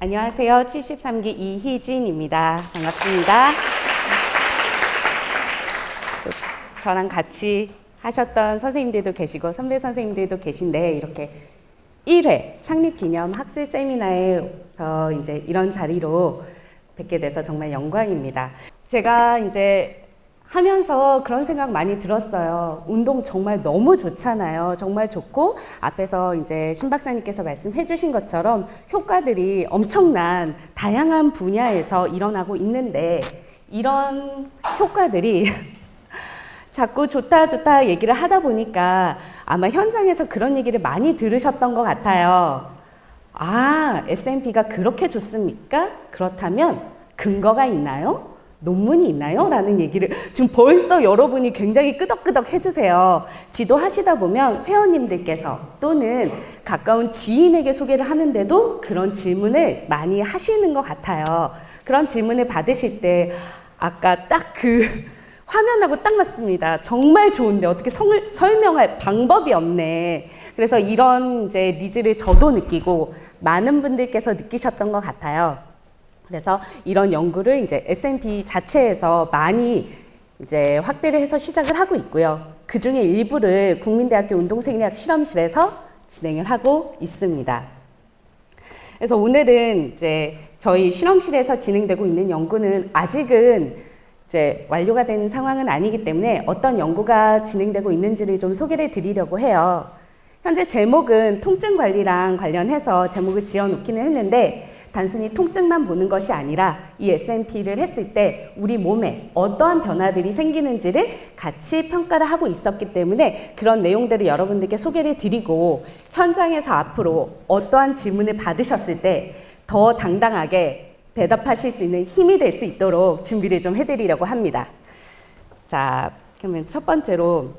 안녕하세요. 73기 이희진입니다. 반갑습니다. 저랑 같이 하셨던 선생님들도 계시고 선배 선생님들도 계신데 이렇게 1회 창립 기념 학술 세미나에서 이제 이런 자리로 뵙게 돼서 정말 영광입니다. 제가 이제 하면서 그런 생각 많이 들었어요. 운동 정말 너무 좋잖아요. 정말 좋고 앞에서 이제 신 박사님께서 말씀해 주신 것처럼 효과들이 엄청난 다양한 분야에서 일어나고 있는데 이런 효과들이 자꾸 좋다 좋다 얘기를 하다 보니까 아마 현장에서 그런 얘기를 많이 들으셨던 것 같아요. 아, S&P가 그렇게 좋습니까? 그렇다면 근거가 있나요? 논문이 있나요? 라는 얘기를 지금 벌써 여러분이 굉장히 끄덕끄덕 해주세요. 지도하시다 보면 회원님들께서 또는 가까운 지인에게 소개를 하는데도 그런 질문을 많이 하시는 것 같아요. 그런 질문을 받으실 때 아까 딱 그 화면하고 딱 맞습니다. 정말 좋은데 어떻게 성, 설명할 방법이 없네. 그래서 이런 이제 니즈를 저도 느끼고 많은 분들께서 느끼셨던 것 같아요. 그래서 이런 연구를 이제 S&P 자체에서 많이 이제 확대를 해서 시작을 하고 있고요. 그 중에 일부를 국민대학교 운동생리학 실험실에서 진행을 하고 있습니다. 그래서 오늘은 이제 저희 실험실에서 진행되고 있는 연구는 아직은 이제 완료가 되는 상황은 아니기 때문에 어떤 연구가 진행되고 있는지를 좀 소개를 드리려고 해요. 현재 제목은 통증 관리랑 관련해서 제목을 지어 놓기는 했는데 단순히 통증만 보는 것이 아니라 이 S&P를 했을 때 우리 몸에 어떠한 변화들이 생기는지를 같이 평가를 하고 있었기 때문에 그런 내용들을 여러분들께 소개를 드리고 현장에서 앞으로 어떠한 질문을 받으셨을 때 더 당당하게 대답하실 수 있는 힘이 될 수 있도록 준비를 좀 해드리려고 합니다. 자, 그러면 첫 번째로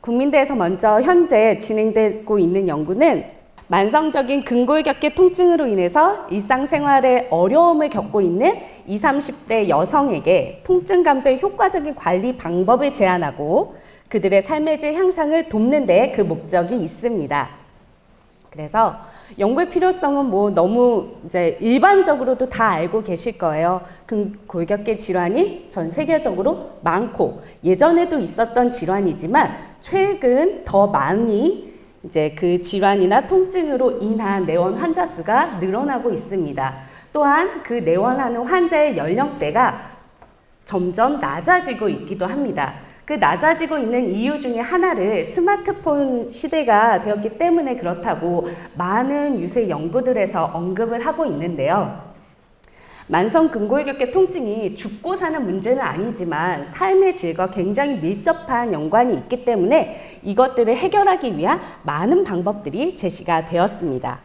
국민대에서 먼저 현재 진행되고 있는 연구는 만성적인 근골격계 통증으로 인해서 일상생활에 어려움을 겪고 있는 20, 30대 여성에게 통증 감소의 효과적인 관리 방법을 제안하고 그들의 삶의 질 향상을 돕는 데 그 목적이 있습니다. 그래서 연구의 필요성은 뭐 너무 이제 일반적으로도 다 알고 계실 거예요. 근골격계 질환이 전 세계적으로 많고 예전에도 있었던 질환이지만 최근 더 많이 이제 그 질환이나 통증으로 인한 내원 환자 수가 늘어나고 있습니다. 또한 그 내원하는 환자의 연령대가 점점 낮아지고 있기도 합니다. 그 낮아지고 있는 이유 중에 하나를 스마트폰 시대가 되었기 때문에 그렇다고 많은 유세 연구들에서 언급을 하고 있는데요. 만성 근골격계 통증이 죽고 사는 문제는 아니지만 삶의 질과 굉장히 밀접한 연관이 있기 때문에 이것들을 해결하기 위한 많은 방법들이 제시가 되었습니다.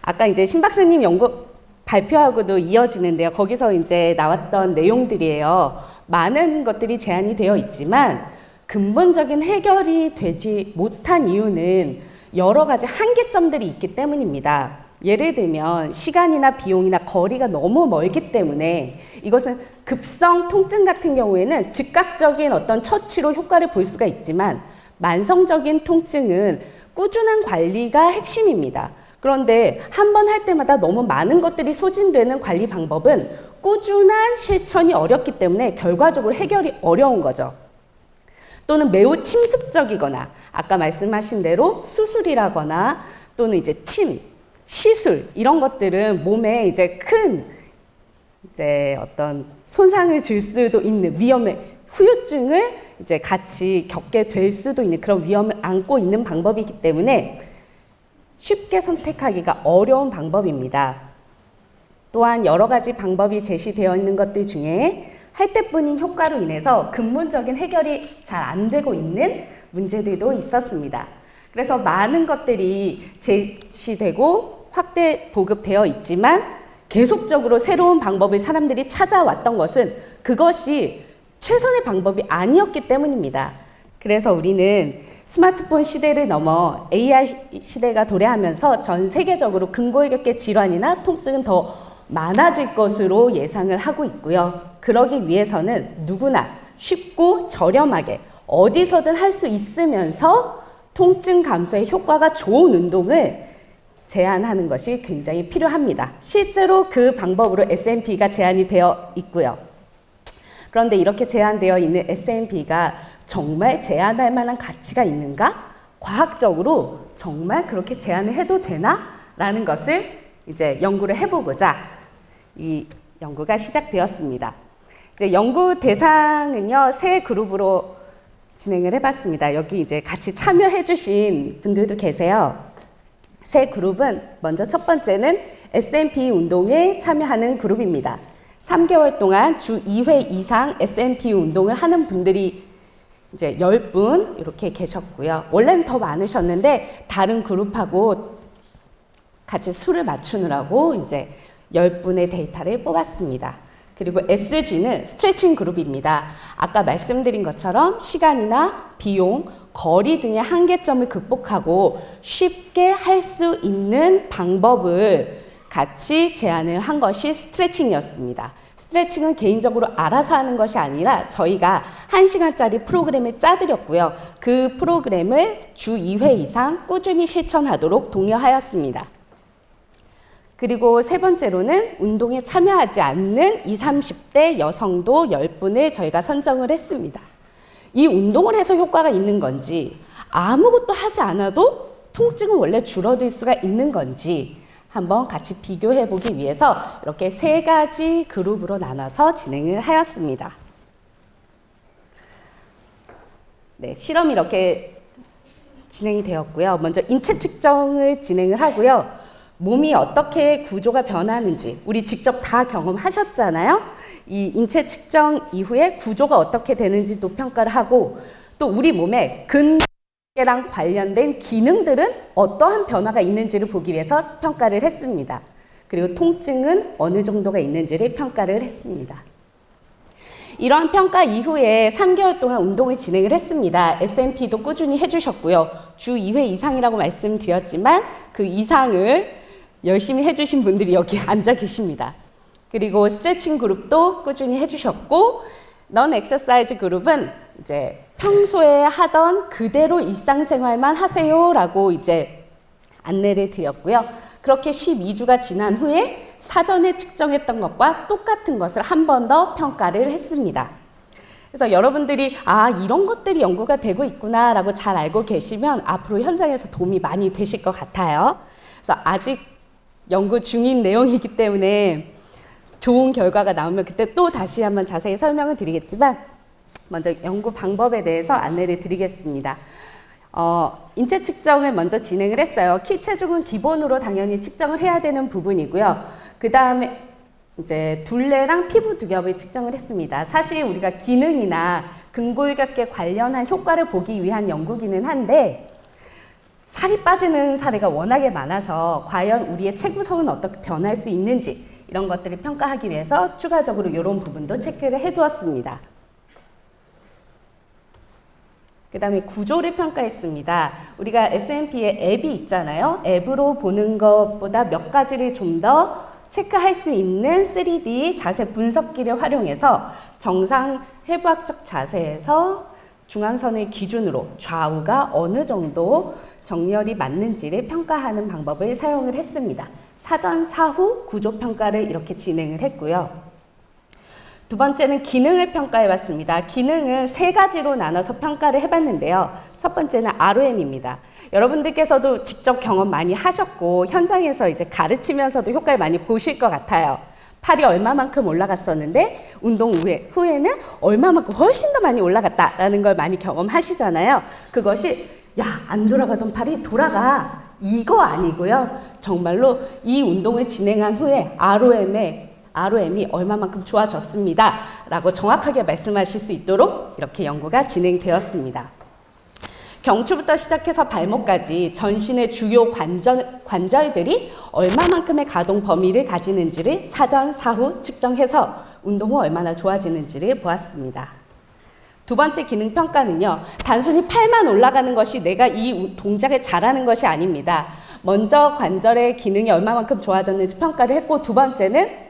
아까 이제 신 박사님 연구 발표하고도 이어지는데요. 거기서 이제 나왔던 내용들이에요. 많은 것들이 제한이 되어 있지만 근본적인 해결이 되지 못한 이유는 여러 가지 한계점들이 있기 때문입니다. 예를 들면 시간이나 비용이나 거리가 너무 멀기 때문에 이것은 급성 통증 같은 경우에는 즉각적인 어떤 처치로 효과를 볼 수가 있지만 만성적인 통증은 꾸준한 관리가 핵심입니다. 그런데 한 번 할 때마다 너무 많은 것들이 소진되는 관리 방법은 꾸준한 실천이 어렵기 때문에 결과적으로 해결이 어려운 거죠. 또는 매우 침습적이거나 아까 말씀하신 대로 수술이라거나 또는 이제 침, 시술 이런 것들은 몸에 이제 큰 이제 어떤 손상을 줄 수도 있는 위험의 후유증을 이제 같이 겪게 될 수도 있는 그런 위험을 안고 있는 방법이기 때문에 쉽게 선택하기가 어려운 방법입니다. 또한 여러 가지 방법이 제시되어 있는 것들 중에 할 때뿐인 효과로 인해서 근본적인 해결이 잘 안 되고 있는 문제들도 있었습니다. 그래서 많은 것들이 제시되고 확대 보급되어 있지만 계속적으로 새로운 방법을 사람들이 찾아왔던 것은 그것이 최선의 방법이 아니었기 때문입니다. 그래서 우리는 스마트폰 시대를 넘어 AI 시대가 도래하면서 전 세계적으로 근골격계 질환이나 통증은 더 많아질 것으로 예상을 하고 있고요. 그러기 위해서는 누구나 쉽고 저렴하게 어디서든 할 수 있으면서 통증 감소에 효과가 좋은 운동을 제한하는 것이 굉장히 필요합니다. 실제로 그 방법으로 S&P가 제한이 되어 있고요. 그런데 이렇게 제한되어 있는 S&P가 정말 제한할 만한 가치가 있는가? 과학적으로 정말 그렇게 제한을 해도 되나? 라는 것을 이제 연구를 해보고자 이 연구가 시작되었습니다. 이제 연구 대상은요, 세 그룹으로 진행을 해봤습니다. 여기 이제 같이 참여해주신 분들도 계세요. 세 그룹은 먼저 첫 번째는 S&P 운동에 참여하는 그룹입니다. 3개월 동안 주 2회 이상 S&P 운동을 하는 분들이 이제 10분 이렇게 계셨고요. 원래는 더 많으셨는데 다른 그룹하고 같이 수를 맞추느라고 이제 10분의 데이터를 뽑았습니다. 그리고 SG는 스트레칭 그룹입니다. 아까 말씀드린 것처럼 시간이나 비용, 거리 등의 한계점을 극복하고 쉽게 할 수 있는 방법을 같이 제안을 한 것이 스트레칭이었습니다. 스트레칭은 개인적으로 알아서 하는 것이 아니라 저희가 1시간짜리 프로그램을 짜드렸고요. 그 프로그램을 주 2회 이상 꾸준히 실천하도록 독려하였습니다. 그리고 세 번째로는 운동에 참여하지 않는 20, 30대 여성도 10분을 저희가 선정을 했습니다. 이 운동을 해서 효과가 있는 건지 아무것도 하지 않아도 통증은 원래 줄어들 수가 있는 건지 한번 같이 비교해 보기 위해서 이렇게 세 가지 그룹으로 나눠서 진행을 하였습니다. 네, 실험이 이렇게 진행이 되었고요. 먼저 인체 측정을 진행을 하고요. 몸이 어떻게 구조가 변하는지 우리 직접 다 경험하셨잖아요. 이 인체 측정 이후에 구조가 어떻게 되는지도 평가를 하고 또 우리 몸에 근개랑 관련된 기능들은 어떠한 변화가 있는지를 보기 위해서 평가를 했습니다. 그리고 통증은 어느 정도가 있는지를 평가를 했습니다. 이러한 평가 이후에 3개월 동안 운동을 진행을 했습니다. S&P도 꾸준히 해주셨고요. 주 2회 이상이라고 말씀드렸지만 그 이상을 열심히 해주신 분들이 여기 앉아 계십니다. 그리고 스트레칭 그룹도 꾸준히 해주셨고, 넌 엑서사이즈 그룹은 이제 평소에 하던 그대로 일상생활만 하세요라고 이제 안내를 드렸고요. 그렇게 12주가 지난 후에 사전에 측정했던 것과 똑같은 것을 한 번 더 평가를 했습니다. 그래서 여러분들이 아 이런 것들이 연구가 되고 있구나라고 잘 알고 계시면 앞으로 현장에서 도움이 많이 되실 것 같아요. 그래서 아직 연구 중인 내용이기 때문에 좋은 결과가 나오면 그때 또 다시 한번 자세히 설명을 드리겠지만 먼저 연구 방법에 대해서 안내를 드리겠습니다. 어, 인체 측정을 먼저 진행을 했어요. 키 체중은 기본으로 당연히 측정을 해야 되는 부분이고요. 그 다음에 이제 둘레랑 피부 두겹을 측정을 했습니다. 사실 우리가 기능이나 근골격계 관련한 효과를 보기 위한 연구기는 한데 살이 빠지는 사례가 워낙에 많아서 과연 우리의 체구성은 어떻게 변할 수 있는지 이런 것들을 평가하기 위해서 추가적으로 이런 부분도 체크를 해두었습니다. 그 다음에 구조를 평가했습니다. 우리가 S&P에 앱이 있잖아요. 앱으로 보는 것보다 몇 가지를 좀 더 체크할 수 있는 3D 자세 분석기를 활용해서 정상 해부학적 자세에서 중앙선을 기준으로 좌우가 어느 정도 정렬이 맞는지를 평가하는 방법을 사용을 했습니다. 사전, 사후 구조 평가를 이렇게 진행을 했고요. 두 번째는 기능을 평가해 봤습니다. 기능은 세 가지로 나눠서 평가를 해 봤는데요. 첫 번째는 ROM입니다. 여러분들께서도 직접 경험 많이 하셨고 현장에서 이제 가르치면서도 효과를 많이 보실 것 같아요. 팔이 얼마만큼 올라갔었는데 운동 후에, 후에는 얼마만큼 훨씬 더 많이 올라갔다라는 걸 많이 경험하시잖아요. 그것이 야, 안 돌아가던 팔이 돌아가. 이거 아니고요. 정말로 이 운동을 진행한 후에 ROM에 ROM이 얼마만큼 좋아졌습니다. 라고 정확하게 말씀하실 수 있도록 이렇게 연구가 진행되었습니다. 경추부터 시작해서 발목까지 전신의 주요 관절, 관절들이 얼마만큼의 가동 범위를 가지는지를 사전, 사후 측정해서 운동 후 얼마나 좋아지는지를 보았습니다. 두 번째 기능 평가는요, 단순히 팔만 올라가는 것이 내가 이 동작을 잘하는 것이 아닙니다. 먼저 관절의 기능이 얼마만큼 좋아졌는지 평가를 했고, 두 번째는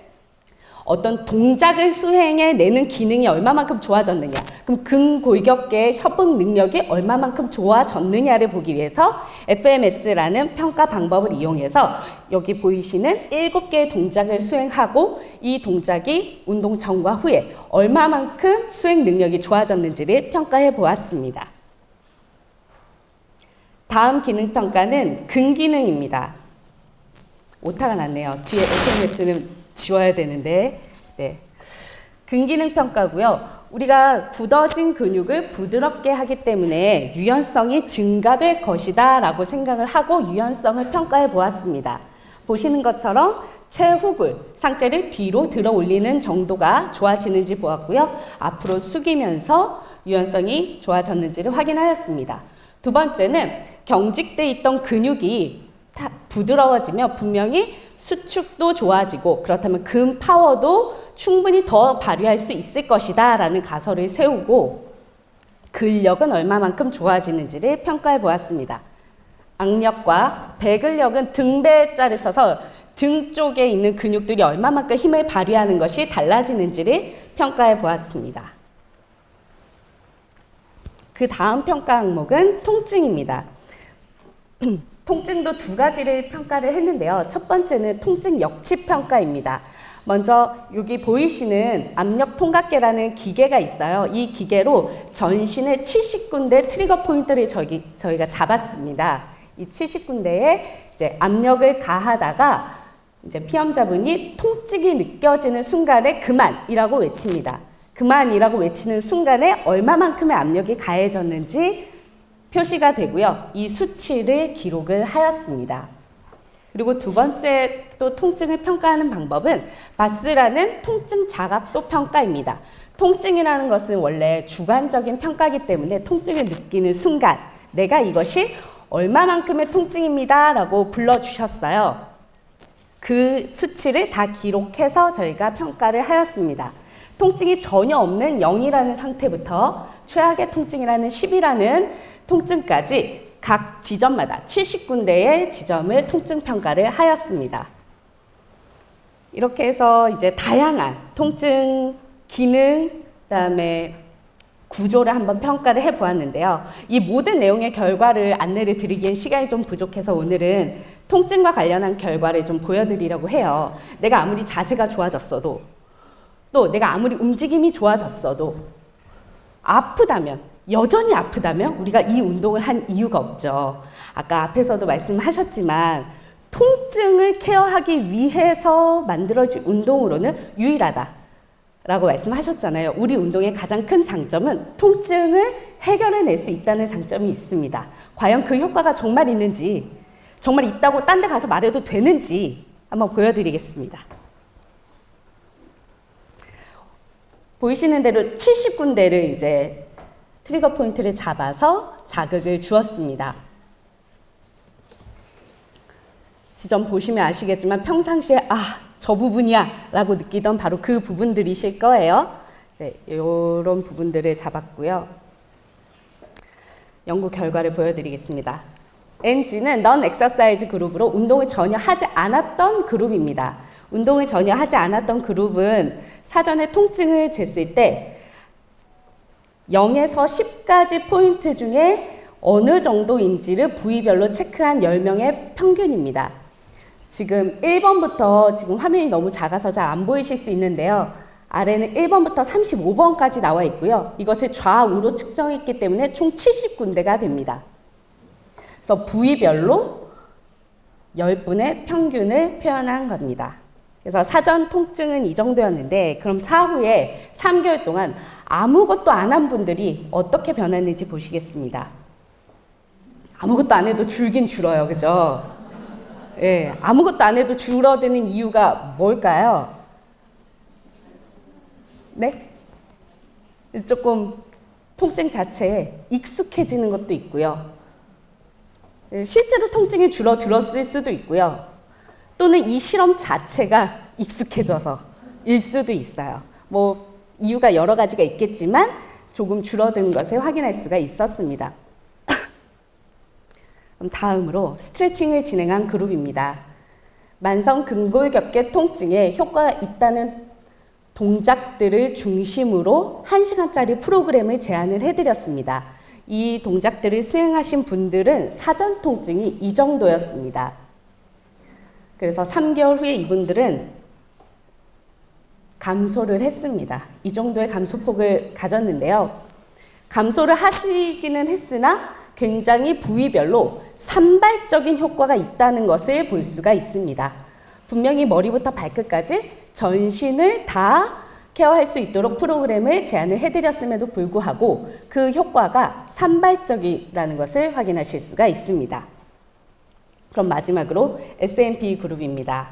어떤 동작을 수행해 내는 기능이 얼마만큼 좋아졌느냐. 그럼 근골격계의 협응 능력이 얼마만큼 좋아졌느냐를 보기 위해서 FMS라는 평가 방법을 이용해서 여기 보이시는 일곱 개의 동작을 수행하고 이 동작이 운동 전과 후에 얼마만큼 수행 능력이 좋아졌는지를 평가해 보았습니다. 다음 기능 평가는 근기능입니다. 오타가 났네요. 뒤에 SNS는 지워야 되는데. 네. 근기능 평가고요. 우리가 굳어진 근육을 부드럽게 하기 때문에 유연성이 증가될 것이다 라고 생각을 하고 유연성을 평가해 보았습니다. 보시는 것처럼 체후불, 상체를 뒤로 들어 올리는 정도가 좋아지는지 보았고요. 앞으로 숙이면서 유연성이 좋아졌는지를 확인하였습니다. 두 번째는 경직돼 있던 근육이 부드러워지며 분명히 수축도 좋아지고 그렇다면 근 파워도 충분히 더 발휘할 수 있을 것이다 라는 가설을 세우고 근력은 얼마만큼 좋아지는지를 평가해 보았습니다. 악력과 배근력은 등배자를 써서 등 쪽에 있는 근육들이 얼마만큼 힘을 발휘하는 것이 달라지는지를 평가해 보았습니다. 그 다음 평가 항목은 통증입니다. 통증도 두 가지를 평가를 했는데요. 첫 번째는 통증 역치 평가입니다. 먼저 여기 보이시는 압력 통각계라는 기계가 있어요. 이 기계로 전신의 70군데 트리거 포인트를 저기, 저희가 잡았습니다. 이 70군데에 이제 압력을 가하다가 이제 피험자분이 통증이 느껴지는 순간에 그만이라고 외칩니다. 그만이라고 외치는 순간에 얼마만큼의 압력이 가해졌는지 표시가 되고요. 이 수치를 기록을 하였습니다. 그리고 두 번째 또 통증을 평가하는 방법은 바스라는 통증 자각도 평가입니다. 통증이라는 것은 원래 주관적인 평가이기 때문에 통증을 느끼는 순간 내가 이것이 얼마만큼의 통증입니다 라고 불러주셨어요. 그 수치를 다 기록해서 저희가 평가를 하였습니다. 통증이 전혀 없는 0이라는 상태부터 최악의 통증이라는 10이라는 통증까지 각 지점마다 70군데의 지점을 통증 평가를 하였습니다. 이렇게 해서 이제 다양한 통증 기능 그다음에 구조를 한번 평가를 해 보았는데요. 이 모든 내용의 결과를 안내를 드리기엔 시간이 좀 부족해서 오늘은 통증과 관련한 결과를 좀 보여드리려고 해요. 내가 아무리 자세가 좋아졌어도 또 내가 아무리 움직임이 좋아졌어도 아프다면 여전히 아프다면 우리가 이 운동을 한 이유가 없죠. 아까 앞에서도 말씀하셨지만 통증을 케어하기 위해서 만들어진 운동으로는 유일하다. 라고 말씀하셨잖아요. 우리 운동의 가장 큰 장점은 통증을 해결해낼 수 있다는 장점이 있습니다. 과연 그 효과가 정말 있는지, 정말 있다고 딴 데 가서 말해도 되는지 한번 보여드리겠습니다. 보이시는 대로 70군데를 이제 트리거 포인트를 잡아서 자극을 주었습니다. 지점 보시면 아시겠지만 평상시에 아, 저 부분이야 라고 느끼던 바로 그 부분들이실 거예요. 이런 부분들을 잡았고요. 연구 결과를 보여드리겠습니다. NG는 넌 엑서사이즈 그룹으로 운동을 전혀 하지 않았던 그룹입니다. 운동을 전혀 하지 않았던 그룹은 사전에 통증을 쟀을 때 0에서 10가지 포인트 중에 어느 정도인지를 부위별로 체크한 10명의 평균입니다. 지금 1번부터 지금 화면이 너무 작아서 잘 안 보이실 수 있는데요. 아래는 1번부터 35번까지 나와 있고요. 이것을 좌우로 측정했기 때문에 총 70군데가 됩니다. 그래서 부위별로 10분의 평균을 표현한 겁니다. 그래서 사전 통증은 이 정도였는데 그럼 사후에 3개월 동안 아무것도 안 한 분들이 어떻게 변했는지 보시겠습니다. 아무것도 안 해도 줄긴 줄어요. 그죠? 예, 아무것도 안 해도 줄어드는 이유가 뭘까요? 네? 조금 통증 자체에 익숙해지는 것도 있고요. 예, 실제로 통증이 줄어들었을 수도 있고요. 또는 이 실험 자체가 익숙해져서 일 수도 있어요. 뭐 이유가 여러 가지가 있겠지만 조금 줄어든 것을 확인할 수가 있었습니다. 그럼 다음으로 스트레칭을 진행한 그룹입니다. 만성 근골격계 통증에 효과가 있다는 동작들을 중심으로 1시간짜리 프로그램을 제안을 해드렸습니다. 이 동작들을 수행하신 분들은 사전 통증이 이 정도였습니다. 그래서 3개월 후에 이분들은 감소를 했습니다. 이 정도의 감소폭을 가졌는데요. 감소를 하시기는 했으나 굉장히 부위별로 산발적인 효과가 있다는 것을 볼 수가 있습니다. 분명히 머리부터 발끝까지 전신을 다 케어할 수 있도록 프로그램을 제안을 해드렸음에도 불구하고 그 효과가 산발적이라는 것을 확인하실 수가 있습니다. 그럼 마지막으로 S&P 그룹입니다.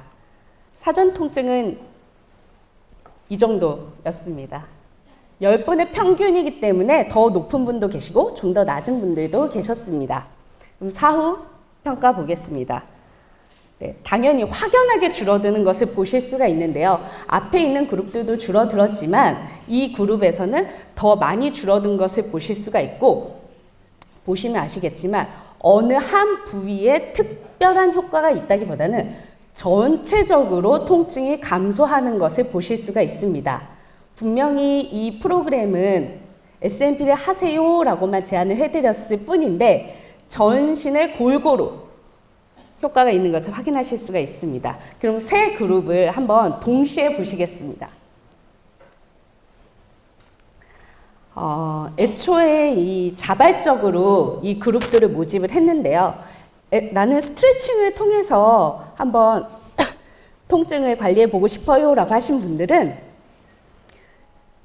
사전 통증은 이 정도였습니다. 10분의 평균이기 때문에 더 높은 분도 계시고 좀 더 낮은 분들도 계셨습니다. 그럼 사후 평가 보겠습니다. 네, 당연히 확연하게 줄어드는 것을 보실 수가 있는데요. 앞에 있는 그룹들도 줄어들었지만 이 그룹에서는 더 많이 줄어든 것을 보실 수가 있고 보시면 아시겠지만 어느 한 부위에 특별한 효과가 있다기보다는 전체적으로 통증이 감소하는 것을 보실 수가 있습니다. 분명히 이 프로그램은 S&P를 하세요라고만 제안을 해드렸을 뿐인데 전신에 골고루 효과가 있는 것을 확인하실 수가 있습니다. 그럼 세 그룹을 한번 동시에 보시겠습니다. 어, 애초에 이 자발적으로 이 그룹들을 모집을 했는데요. 에, 나는 스트레칭을 통해서 한번 통증을 관리해 보고 싶어요 라고 하신 분들은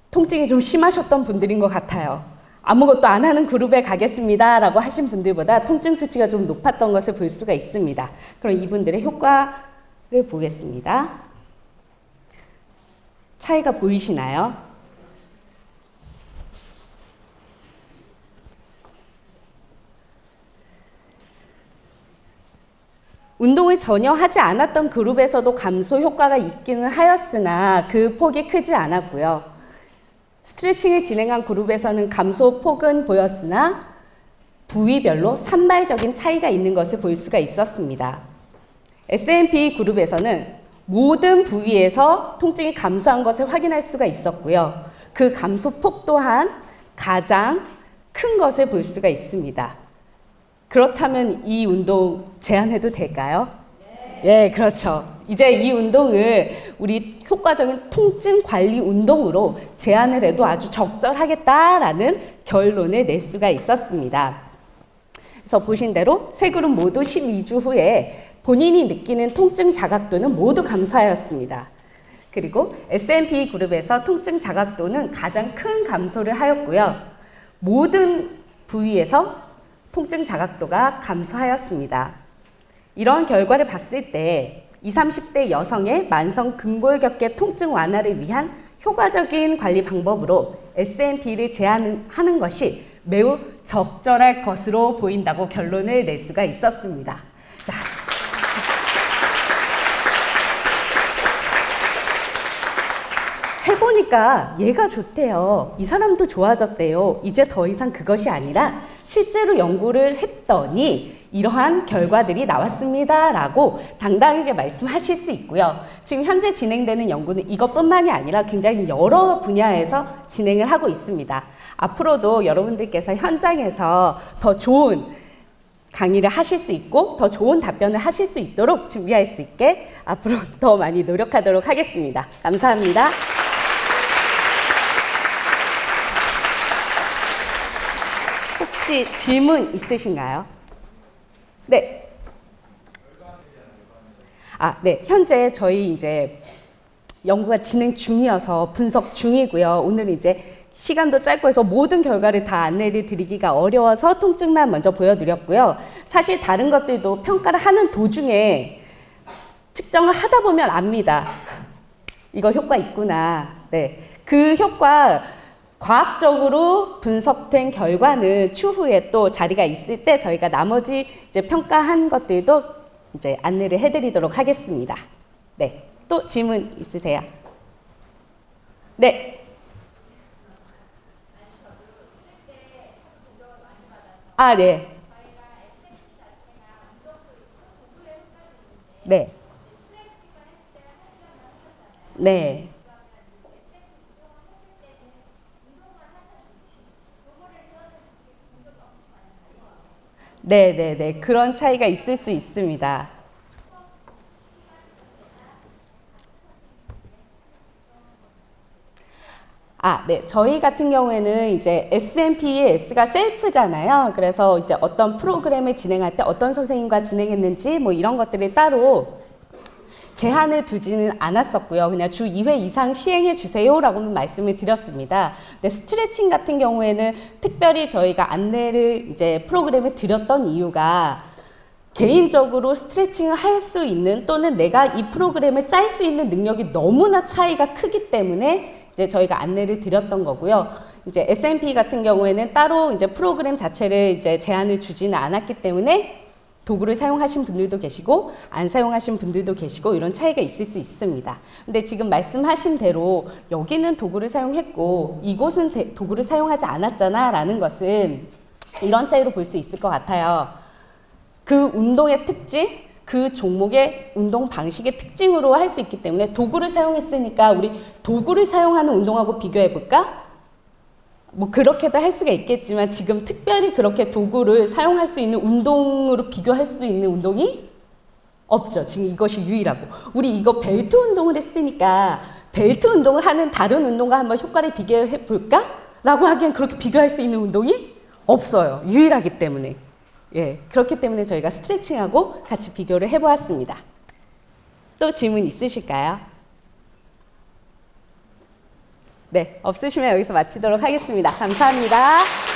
통증이 좀 심하셨던 분들인 것 같아요. 아무것도 안 하는 그룹에 가겠습니다. 라고 하신 분들보다 통증 수치가 좀 높았던 것을 볼 수가 있습니다. 그럼 이분들의 효과를 보겠습니다. 차이가 보이시나요? 운동을 전혀 하지 않았던 그룹에서도 감소 효과가 있기는 하였으나 그 폭이 크지 않았고요. 스트레칭을 진행한 그룹에서는 감소 폭은 보였으나 부위별로 산발적인 차이가 있는 것을 볼 수가 있었습니다. S&P 그룹에서는 모든 부위에서 통증이 감소한 것을 확인할 수가 있었고요. 그 감소폭 또한 가장 큰 것을 볼 수가 있습니다. 그렇다면 이 운동 제안해도 될까요? 예, 그렇죠. 이제 이 운동을 우리 효과적인 통증 관리 운동으로 제안을 해도 아주 적절하겠다라는 결론을 낼 수가 있었습니다. 그래서 보신 대로 세 그룹 모두 12주 후에 본인이 느끼는 통증 자각도는 모두 감소하였습니다. 그리고 S&P 그룹에서 통증 자각도는 가장 큰 감소를 하였고요. 모든 부위에서 통증 자각도가 감소하였습니다. 이런 결과를 봤을 때 20, 30대 여성의 만성 근골격계 통증 완화를 위한 효과적인 관리 방법으로 S&P를 제안하는 것이 매우 적절할 것으로 보인다고 결론을 낼 수가 있었습니다. 자. 해 보니까 얘가 좋대요. 이 사람도 좋아졌대요. 이제 더 이상 그것이 아니라 실제로 연구를 했더니 이러한 결과들이 나왔습니다. 라고 당당하게 말씀하실 수 있고요. 지금 현재 진행되는 연구는 이것뿐만이 아니라 굉장히 여러 분야에서 진행을 하고 있습니다. 앞으로도 여러분들께서 현장에서 더 좋은 강의를 하실 수 있고 더 좋은 답변을 하실 수 있도록 준비할 수 있게 앞으로 더 많이 노력하도록 하겠습니다. 감사합니다. 혹시 질문 있으신가요? 네. 아, 네. 현재 저희 이제 연구가 진행 중이어서 분석 중이고요. 오늘 이제 시간도 짧고 해서 모든 결과를 다 안내를 드리기가 어려워서 통증만 먼저 보여드렸고요. 사실 다른 것들도 평가를 하는 도중에 측정을 하다 보면 압니다. 이거 효과 있구나. 네. 그 효과 과학적으로 분석된 결과는 추후에 또 자리가 있을 때 저희가 나머지 이제 평가한 것들도 이제 안내를 해드리도록 하겠습니다. 네. 또 질문 있으세요? 네. 아, 네. 네. 네. 네, 네, 네. 그런 차이가 있을 수 있습니다. 아, 네. 저희 같은 경우에는 이제 S&P의 S가 셀프잖아요. 그래서 이제 어떤 프로그램을 진행할 때 어떤 선생님과 진행했는지 뭐 이런 것들이 따로 제한을 두지는 않았었고요. 그냥 주 2회 이상 시행해 주세요라고는 말씀을 드렸습니다. 근데 스트레칭 같은 경우에는 특별히 저희가 안내를 이제 프로그램에 드렸던 이유가 개인적으로 스트레칭을 할 수 있는 또는 내가 이 프로그램을 짤 수 있는 능력이 너무나 차이가 크기 때문에 이제 저희가 안내를 드렸던 거고요. 이제 S&P 같은 경우에는 따로 이제 프로그램 자체를 이제 제한을 주지는 않았기 때문에 도구를 사용하신 분들도 계시고 안 사용하신 분들도 계시고 이런 차이가 있을 수 있습니다. 근데 지금 말씀하신 대로 여기는 도구를 사용했고 이곳은 대- 도구를 사용하지 않았잖아 라는 것은 이런 차이로 볼 수 있을 것 같아요. 그 운동의 특징, 그 종목의 운동 방식의 특징으로 할 수 있기 때문에 도구를 사용했으니까 우리 도구를 사용하는 운동하고 비교해 볼까? 뭐 그렇게도 할 수가 있겠지만 지금 특별히 그렇게 도구를 사용할 수 있는 운동으로 비교할 수 있는 운동이 없죠. 지금 이것이 유일하고 우리 이거 벨트 운동을 했으니까 벨트 운동을 하는 다른 운동과 한번 효과를 비교해 볼까? 라고 하기엔 그렇게 비교할 수 있는 운동이 없어요. 유일하기 때문에. 예. 그렇기 때문에 저희가 스트레칭하고 같이 비교를 해 보았습니다. 또 질문 있으실까요? 네, 없으시면 여기서 마치도록 하겠습니다. 감사합니다.